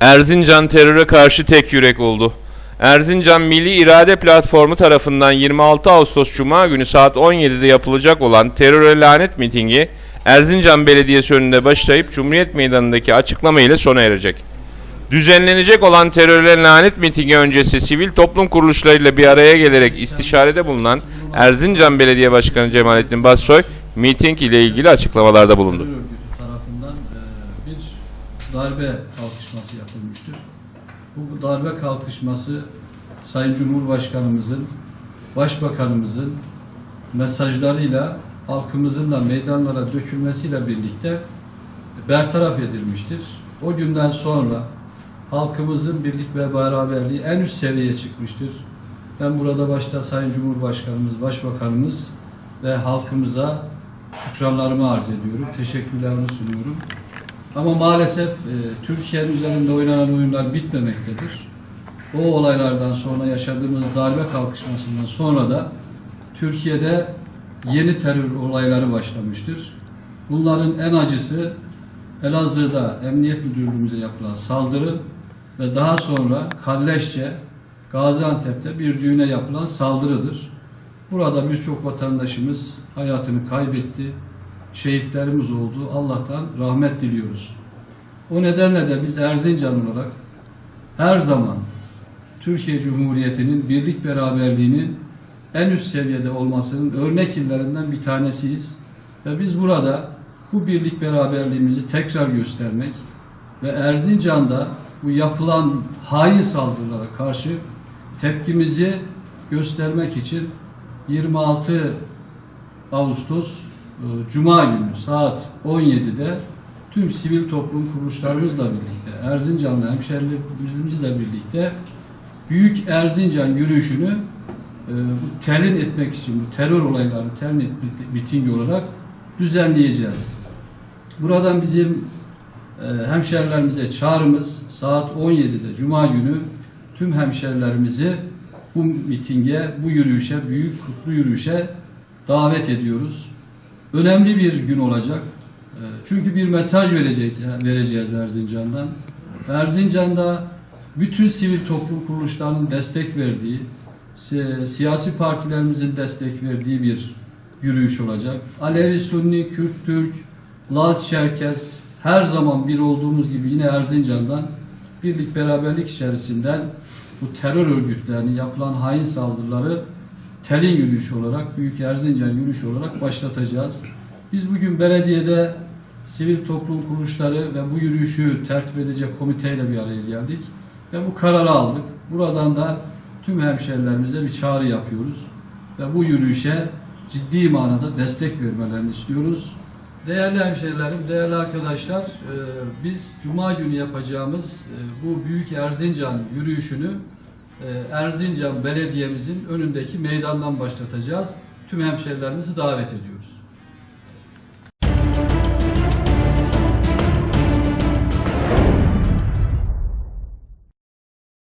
Erzincan teröre karşı tek yürek oldu. Erzincan Milli İrade Platformu tarafından 26 Ağustos Cuma günü saat 17'de yapılacak olan teröre lanet mitingi Erzincan Belediyesi önünde başlayıp Cumhuriyet Meydanı'ndaki açıklama ile sona erecek. Düzenlenecek olan teröre lanet mitingi öncesi sivil toplum kuruluşlarıyla bir araya gelerek istişarede bulunan Erzincan Belediye Başkanı Cemalettin Bassoy miting ile ilgili açıklamalarda bulundu. Darbe kalkışması yapılmıştır. Bu darbe kalkışması Sayın Cumhurbaşkanımızın, Başbakanımızın mesajlarıyla halkımızın da meydanlara dökülmesiyle birlikte bertaraf edilmiştir. O günden sonra halkımızın birlik ve beraberliği en üst seviyeye çıkmıştır. Ben burada başta Sayın Cumhurbaşkanımız, Başbakanımız ve halkımıza şükranlarımı arz ediyorum. Teşekkürlerimi sunuyorum. Ama maalesef e, Türkiye'nin üzerinde oynanan oyunlar bitmemektedir. O olaylardan sonra yaşadığımız darbe kalkışmasından sonra da Türkiye'de yeni terör olayları başlamıştır. Bunların en acısı Elazığ'da Emniyet Müdürlüğümüze yapılan saldırı ve daha sonra Kalleşçe Gaziantep'te bir düğüne yapılan saldırıdır. Burada birçok vatandaşımız hayatını kaybetti. Şehitlerimiz oldu. Allah'tan rahmet diliyoruz. O nedenle de biz Erzincan olarak her zaman Türkiye Cumhuriyeti'nin birlik beraberliğinin en üst seviyede olmasının örnek illerinden bir tanesiyiz. Ve biz burada bu birlik beraberliğimizi tekrar göstermek ve Erzincan'da bu yapılan hain saldırılara karşı tepkimizi göstermek için 26 Ağustos Cuma günü saat 17'de tüm sivil toplum kuruluşlarımızla birlikte, Erzincanlı hemşerilerimizle birlikte Büyük Erzincan yürüyüşünü e, telin etmek için, bu terör olaylarını telin etmek mitingi olarak düzenleyeceğiz. Buradan bizim e, hemşerilerimize çağrımız saat 17'de Cuma günü tüm hemşerilerimizi bu mitinge, bu yürüyüşe, büyük kutlu yürüyüşe davet ediyoruz. Önemli bir gün olacak. E, Çünkü bir mesaj verecek, vereceğiz Erzincan'dan. Erzincan'da bütün sivil toplum kuruluşlarının destek verdiği, si- siyasi partilerimizin destek verdiği bir yürüyüş olacak. Alevi, Sunni, Kürt, Türk, Laz, Çerkez her zaman bir olduğumuz gibi yine Erzincan'dan birlik beraberlik içerisinden bu terör örgütlerinin yapılan hain saldırıları telin yürüyüşü olarak, Büyük Erzincan yürüyüşü olarak başlatacağız. Biz bugün belediyede sivil toplum kuruluşları ve bu yürüyüşü tertip edecek komiteyle bir araya geldik ve bu kararı aldık. Buradan da tüm hemşerilerimize bir çağrı yapıyoruz ve bu yürüyüşe ciddi manada destek vermelerini istiyoruz. Değerli hemşerilerim, değerli arkadaşlar, e, biz Cuma günü yapacağımız e, bu Büyük Erzincan yürüyüşünü Erzincan Belediye'mizin önündeki meydandan başlatacağız. Tüm hemşerilerimizi davet ediyoruz.